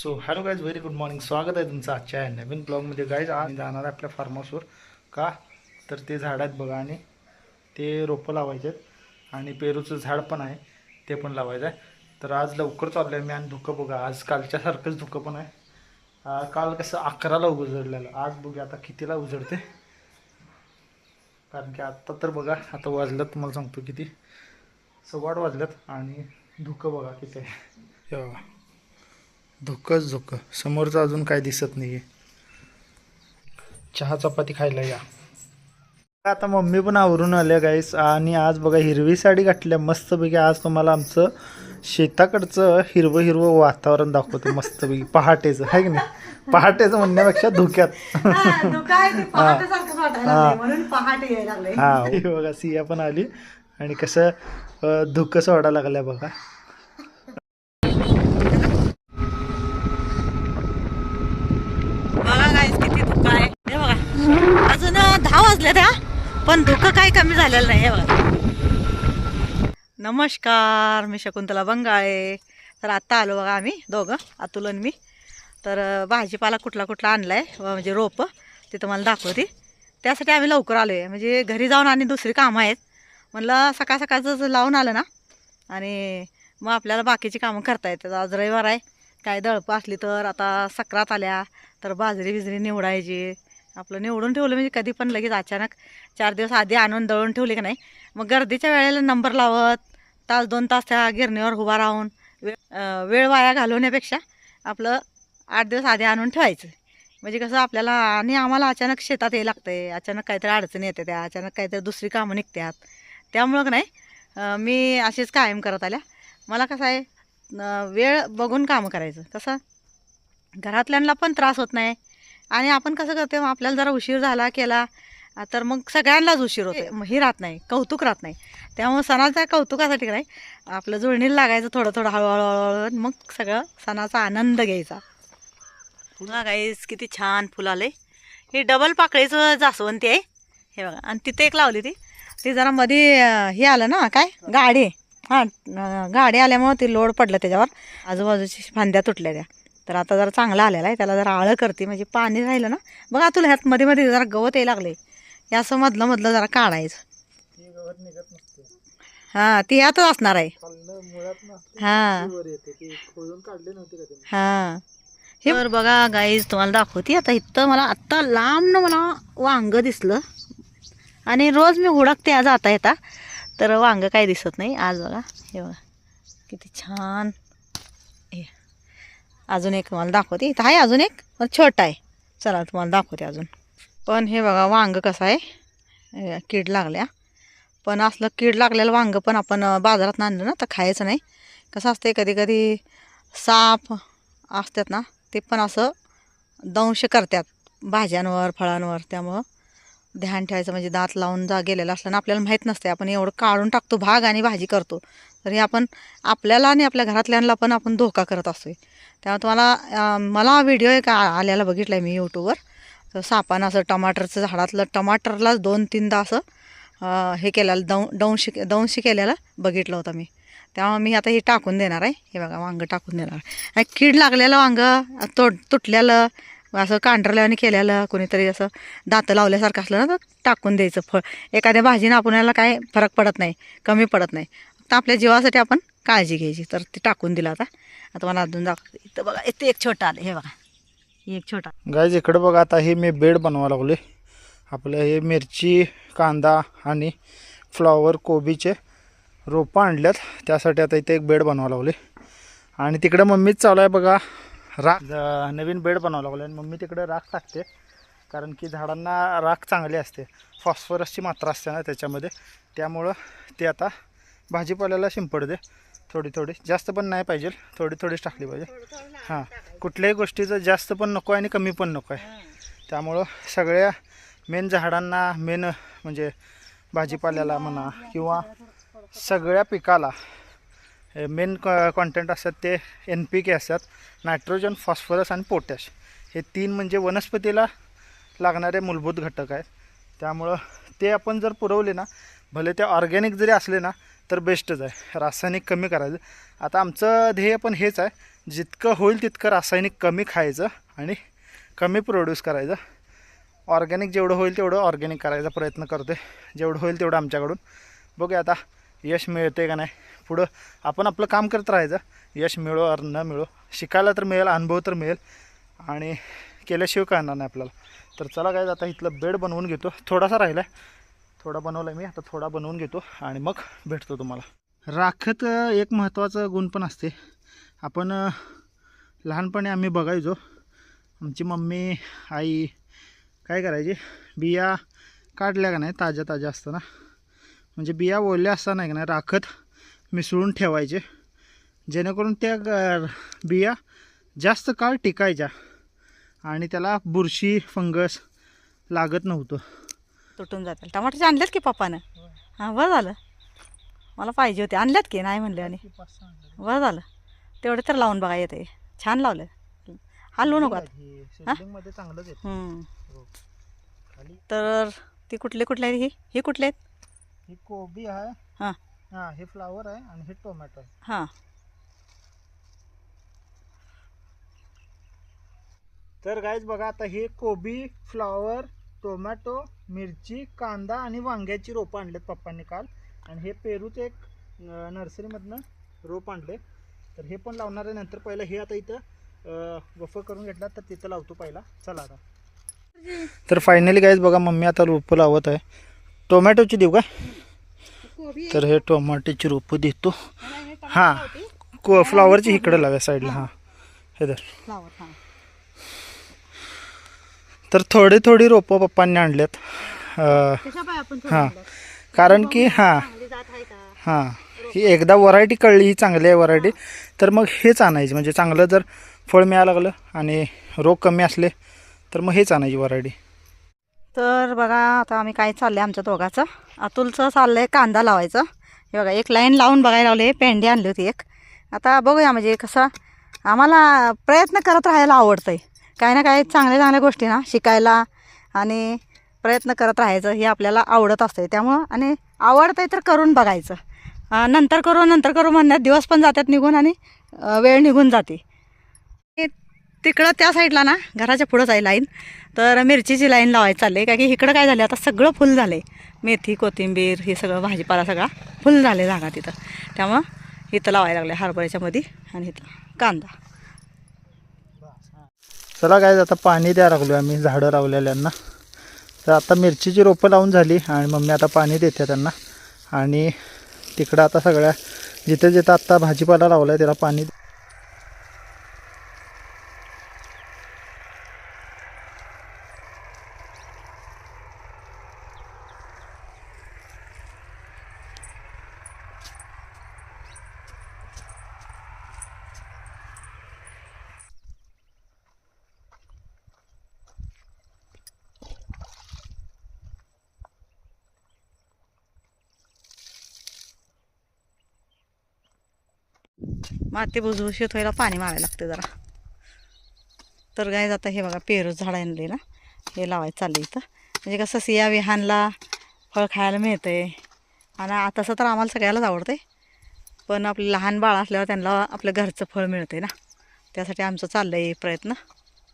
So hello guys very good morning स्वागत आहे तुमचं आजच्या नवीन ब्लॉगमध्ये. गाईज आज जाणार आहे आपल्या फार्म हाऊसवर का? तर ते झाड आहेत बघा आणि ते रोपं लावायचे आहेत. आणि पेरूचं झाड पण आहे ते पण लावायचं आहे. तर आज लवकर चाललं आहे मी आणि धुकं बघा. आज कालच्यासारखंच धुकं पण आहे. काल कसं अकराला उजडलेलं. आज बघूया आता कितीला उजडते. कारण की आत्ता तर बघा आता वाजल्यात तुम्हाला सांगतो किती. सव्वा वाजल्यात आणि धुकं बघा किती आहे. धुकंच धुकं. समोरचं अजून काय दिसत नाही आहे चहा चपाती खायला या. आता मम्मी पण आवरून आल्या गाईस आणि आज बघा हिरवी साडी घातल्या. मस्तपैकी आज तुम्हाला आमचं शेताकडचं हिरवं हिरवं वातावरण दाखवतो. मस्तपैकी. पहाटेचं. आहे की नाही? पहाटेचं म्हणण्यापेक्षा धुक्यात. हा, हा. हे बघा सिया पण आली. आणि कसं धुकं सोडायला लागल्या बघा गाईस किती धुकं आहे हे बघा अजून वाजल्या त्या पण धुकं काही कमी झालेलं नाही आहे बघा. नमस्कार मी शकुंतला बंगाळे. तर आत्ता आलो बघा आम्ही दोघं अतुल आणि मी. तर भाजीपाला कुठला कुठला आणला आहे म्हणजे रोपं ते तुम्हाला दाखवते. त्यासाठी आम्ही लवकर आलो आहे म्हणजे घरी जाऊन आणि दुसरी कामं आहेत. म्हणलं सकाळ सकाळचं लावून आलं ना आणि मग आपल्याला बाकीची कामं करता येतात. आज रविवार आहे. काय दळपं असली तर आता सक्रात आल्या. तर बाजरी बिजरी निवडायची. आपलं निवडून ठेवलं म्हणजे कधी पण लगेच अचानक चार दिवस आधी आणून दळून ठेवले की नाही? मग गर्दीच्या वेळेला नंबर लावत तास दोन तास त्या गिरणीवर उभा राहून वे वेळ वाया घालवण्यापेक्षा आपलं आठ दिवस आधी आणून ठेवायचं. म्हणजे कसं आपल्याला आणि आम्हाला अचानक शेतात यायला लागतंय अचानक काहीतरी अडचणी येते त्या अचानक काहीतरी दुसरी कामं निघतात. त्यामुळं का नाही मी अशीच कायम करत आल्या. मला कसं आहे वेळ बघून कामं करायचं. कसं घरातल्यांना पण त्रास होत नाही. आणि आपण कसं करतो आपल्याला जरा उशीर झाला केला तर मग सगळ्यांनाच उशीर होतो मग हे राहत नाही कौतुक राहत नाही. त्यामुळे सणाच्या कौतुकासाठी नाही आपलं जुळणीला लागायचं थोडं थोडं हळूहळू हळूहळू मग सगळं सणाचा आनंद घ्यायचा. बघा गाईस किती छान फुल आले. हे डबल पाकळीचं जास्वंती आहे. हे बघा आणि तिथे एक लावली ती. ती जरा मध्ये हे आलं ना काय? गाडी. हां गाडी आल्यामुळं ते लोड पडलं त्याच्यावर. आजूबाजूची फांद्या तुटल्या त्या. तर आता जरा चांगला आलेला आहे. त्याला जरा आळं करते. म्हणजे पाणी राहिलं ना बघा तुला ह्यात मध्ये मध्ये जरा गवत यायला लागले हे असं मधलं मधलं जरा काढायचं. हां ती ह्यातच असणार आहे. हां. हां. हे तर बघा गाईज तुम्हाला दाखवते. आता इथं मला आत्ता लांब मला वांग दिसलं. आणि रोज मी हुडकते आज आता येता. तर वांग काही दिसत नाही. आज बघा हे बघा. किती छान. अजून एक तुम्हाला दाखवते. इथं आहे अजून एक पण छोटा आहे. चला तुम्हाला दाखवते अजून. पण हे बघा वांग कसं आहे? कीड लागल्या. पण असलं कीड लागलेलं वांग पण आपण बाजारात आणलं ना तर खायचं नाही. कसं असते कधी कधी साप असतात ना ते पण असं दंश करतात भाज्यांवर फळांवर. त्यामुळं ध्यान ठेवायचं म्हणजे दात लावून जा गेलेला असला ना आपल्याला माहीत नसते आपण एवढं काढून टाकतो भाग आणि भाजी करतो. तर हे आपण आपल्याला आणि आपल्या घरातल्यांना पण आपण धोका करत असतोय. त्यामुळे तुम्हाला मला व्हिडिओ एक आल्याला आलेला बघितला आहे मी यूट्यूबवर तर सापानं असं टमाटरचं झाडातलं टमाटरला दोन तीनदा असं हे केलेलं दं दंशी दंशी केलेलं बघितलं होतं मी. त्यामुळे मी आता हे टाकून देणार आहे. हे बघा वांगं टाकून देणार आहे. कीड लागलेलं वांगं तो तुटलेलं असं कांढरल्याने केलेलं कोणीतरी असं दातं लावल्यासारखं असलं ना तर टाकून द्यायचं फळ. एखाद्या भाजीनं आपल्याला काय फरक पडत नाही कमी पडत नाही. फक्त आपल्या जीवासाठी आपण काळजी घ्यायची. तर ते टाकून दिलं आता. आता मला अजून दाखव इथं बघा इथे एक छोटा आलं. हे बघा. एक छोटा गायज इकडं बघा आता हे मी बेड बनवा लागले आपलं हे मिरची कांदा आणि फ्लॉवर कोबीचे रोपं आणल्यात. त्यासाठी आता इथे एक बेड बनवा लागले आणि तिकडं मम्मीच चालू आहे बघा. राख. नवीन बेड बनवावं लागलं आणि मम्मी तिकडे राख टाकते. कारण की झाडांना राख चांगली असते. फॉस्फरसची मात्रा असते ना त्याच्यामध्ये. त्यामुळं ते आता भाजीपाल्याला शिंपडते. थोडी थोडी. जास्त पण नाही पाहिजे. थोडी थोडीच टाकली पाहिजे. हां. कुठल्याही गोष्टीचं जास्त पण नको आहे आणि कमी पण नको आहे. त्यामुळं सगळ्या मेन झाडांना मेन म्हणजे भाजीपाल्याला म्हणा किंवा सगळ्या पिकाला मेन कॉन्टेंट असतात ते एन पी के असतात नायट्रोजन फॉस्फरस आणि पोटॅश हे तीन म्हणजे वनस्पतीला लागणारे मूलभूत घटक आहेत. त्यामुळं ते आपण जर पुरवले ना भले ते ऑर्गॅनिक जरी असले ना तर बेस्टच आहे. रासायनिक कमी करायचं. आता आमचं ध्येय पण हेच आहे. जितकं होईल तितकं रासायनिक कमी खायचं आणि कमी प्रोड्यूस करायचं. ऑर्गॅनिक जेवढं होईल तेवढं ऑर्गॅनिक करायचा प्रयत्न करतो आहे जेवढं होईल तेवढं आमच्याकडून. बघूया आता यश मिळते का नाही? पुढं आपण आपलं काम करत राहायचं. यश मिळो अर न मिळो. शिकायला तर मिळेल अनुभव तर मिळेल. आणि केल्याशिवाय कळणार नाही आपल्याला. तर चला काय आता इथलं बेड बनवून घेतो. थोडासा राहिला थोडा बनवला मी. आता थोडा बनवून घेतो आणि मग भेटतो तुम्हाला. राखत एक महत्त्वाचं गुण पण असते. आपण लहानपणी आम्ही बघायचो. आमची मम्मी आई काय करायची? बिया काढल्या का नाही? ताज्या ताज्या असताना. म्हणजे बिया ओल्या असताना का नाही राखत मिसळून ठेवायचे. जेणेकरून त्या ग- बिया जास्त काळ टिकायच्या आणि त्याला बुरशी फंगस लागत नव्हतं. तुटून जातील. टमाटरचे आणलेत की पप्पानं? हां बरं झालं. मला पाहिजे होते. आणल्यात की? नाही म्हणले आणि. बरं झालं. तेवढे तर लावून बघा येते छान लावलं. हलवू नको आता. हो. तर ती कुठले कुठले आहेत ही? ही कुठले आहेत? ही कोबी आहे. हां. हां हे फ्लावर आहे आणि हे टोमॅटो आहे. हां. तर गाईज बघा आता हे कोबी फ्लावर टोमॅटो मिरची कांदा आणि वांग्याची रोपं आणलेत पप्पांनी काल. आणि हे पेरूचं एक नर्सरीमधनं रोप आणले. तर हे पण लावणार आहे. नंतर पहिलं हे आता इथं वफ करून घेतला. तर तिथं लावतो पहिला. चला आता. तर फायनली गाईज बघा मम्मी आता रोपं लावत आहे. टोमॅटोची देऊ का? तर हे टोमॅटोची रोपं देतो. हां को फ्लावरची इकडे लाव्या साईडला हां. हे. धर. हां. तर थोडी थोडी रोपं पप्पांनी आपण हां. कारण की हां. हां. ही एकदा व्हरायटी कळली ही चांगली आहे व्हरायटी. तर मग हेच आणायची. म्हणजे चांगलं जर फळ मिळायला लागलं आणि रोग कमी असले तर मग हेच आणायची व्हरायटी. तर बघा आता आम्ही काय चाललं आहे आमच्या दोघाचं. अतुलचं चाललं आहे कांदा लावायचं. हे बघा एक लाईन लावून बघायला लावले पेंडी आणली होती एक. आता बघूया म्हणजे कसं आम्हाला प्रयत्न करत राहायला आवडतं आहे काही ना काही चांगल्या चांगल्या गोष्टी ना शिकायला आणि प्रयत्न करत राहायचं हे आपल्याला आवडत असतं त्यामुळं आणि आवडतंय तर करून बघायचं. नंतर करू नंतर करू म्हणण्यात दिवस पण जातात निघून आणि वेळ निघून जाते. तिकडं त्या साईडला ना घराच्या पुढंच आहे लाईन. तर मिरचीची लाईन लावायची चालली कारण की इकडं काय झालं आता सगळं फुल झालं आहे मेथी कोथिंबीर हे सगळं भाजीपाला सगळा फुल झाले जागा तिथं. त्यामुळं इथं लावायला लागलं हरभऱ्याच्या मध्ये आणि इथं कांदा. चला काय आता पाणी द्यायला लागलो आम्ही झाडं लावलेल्यांना तर आता मिरचीची रोपं लावून झाली आणि मम्मी आता पाणी देते त्यांना. आणि तिकडं आता सगळ्या जिथे जिथं आत्ता भाजीपाला लावला आहे त्याला पाणी माती भुसभुशीत व्हायला पाणी मारायला लागते जरा. तर काय जातं हे बघा पेरू झाड आणले ना. हे लावायचं चाललं इथं. म्हणजे कसं सिया विहानला फळ खायला मिळतंय. आणि आ- तसं तर आम्हाला सगळ्यालाच आवडतंय. पण आपले लहान बाळ असल्यावर त्यांना आपलं घरचं फळ मिळतंय ना. त्यासाठी आमचं चाललं आहे प्रयत्न.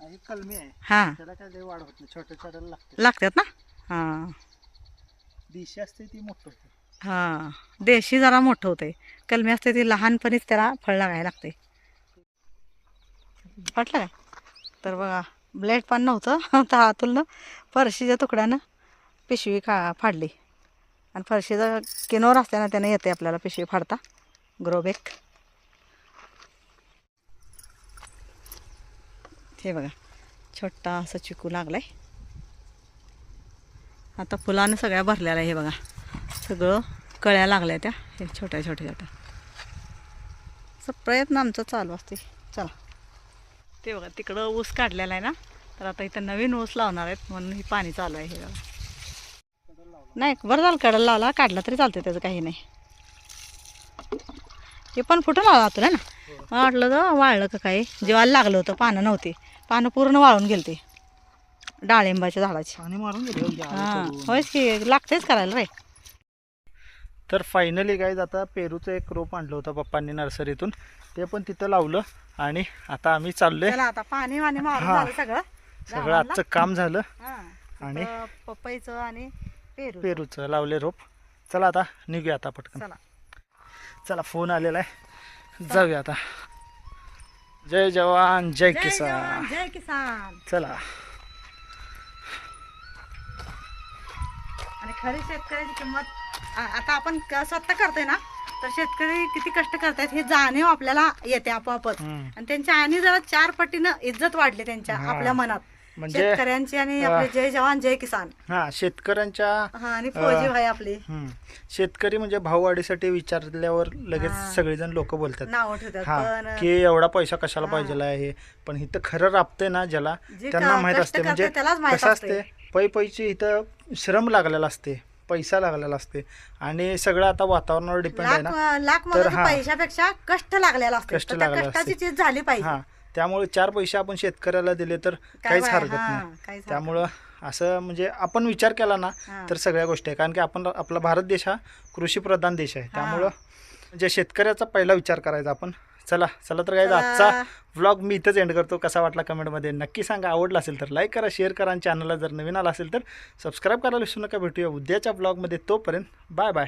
आणि कलमी आहे. हां. होत लागतात ना? हां. दिशी असते ती मोठं होते. हां. देशी जरा मोठं होतंय. कलमी असते ती लहानपणीच त्याला फळ लागायला लागते. वाटलं काय तर बघा ब्लेड पण नव्हतं तर हातून फरशीच्या तुकड्यानं पिशवी का फाडली. आणि फरशीचं किनोर असताना त्यानं येते आपल्याला पिशवी फाडता. ग्रोबेक हे बघा छोटा असं चिकू लागलाय. आता फुलानं सगळ्या भरलेल्या आहे हे बघा. सगळं कळ्या लागल्या त्या हे छोट्या छोट्या छोट्या. प्रयत्न आमचा चालू असते. चला. ते बघा तिकडं ऊस काढलेला आहे ना? तर आता इथं नवीन ऊस लावणार आहेत म्हणून ही पाणी चालू आहे हे बघा. नाही बरं झालं कडल लावला काढला तरी चालतं त्याचं काही नाही. हे पण फुटून आला तुला ना? मला वाटलं तर वाळलं का काही जेवायला लागलं होतं पानं नव्हती. पानं पूर्ण वाळून गेली ते डाळिंबाच्या झाडाची. पाणी मारून गेले हां. होयच की लागतेच करायला रे. तर फायनली गाईज आता पेरूचं एक रोप आणलं होतं पप्पांनी नर्सरीतून. ते पण तिथं लावलं आणि आता आम्ही चाललोय. चला आता पाणी वाणी हा. सगळं. सगळं आजचं काम झालं. आणि प- पपईचं आणि पेरू पेरूचं लावले रोप. चला आता निघूया आता पटकन. चला. चला फोन आलेला आहे. जाऊया आता. जय जवान जय किसान. जय किसान. चला. आणि खरी शेतकऱ्याची किंमत आता आपण स्वतः करतोय ना तर शेतकरी किती कष्ट करतायत हे जाणीव आपल्याला येते आपोआपच. आणि त्यांच्या आणि जरा चार पटीनं इज्जत वाढली त्यांच्या. आपल्या मनात म्हणजे शेतकऱ्यांची आणि आपले जय जवान जय किसान हा शेतकऱ्यांच्या हा आणि फौजी भाई आपली. शेतकरी म्हणजे भाववाढीसाठी विचारल्यावर लगेच. सगळेजण लोक बोलतात नाव ठेवतात की एवढा पैसा कशाला पाहिजे आहे पण इथं खरं राबतंय ना ज्याला त्यांना माहीत असते म्हणजे माहीत कसं. असते पै पैची इथं श्रम लागलेला असते पैसा लागलेला असते. आणि सगळं आता वातावरणावर डिपेंड आहे ना. लाख तर हा. पैशापेक्षा कष्ट लागलेला असतो. कष्ट लागलेला कष्टाची असते. चीज झाली पाहिजे. हा. त्यामुळे चार पैसे आपण शेतकऱ्याला दिले तर काहीच हरकत नाही. त्यामुळं असं म्हणजे आपण विचार केला ना. तर सगळ्या गोष्टी आहे. कारण की आपण आपला भारत देश हा कृषीप्रधान देश आहे. त्यामुळं म्हणजे शेतकऱ्याचा पहिला विचार करायचा आपण चला चला तर काय. आजचा व्लॉग मी इथंच एंड करतो. कसा वाटला कमेंटमध्ये नक्की सांगा. आवडला असेल तर लाईक करा शेअर करा आणि चॅनलला जर नवीन आला असेल तर सबस्क्राईब करायला विसरू नका. भेटूया उद्याच्या व्लॉगमध्ये तोपर्यंत बाय बाय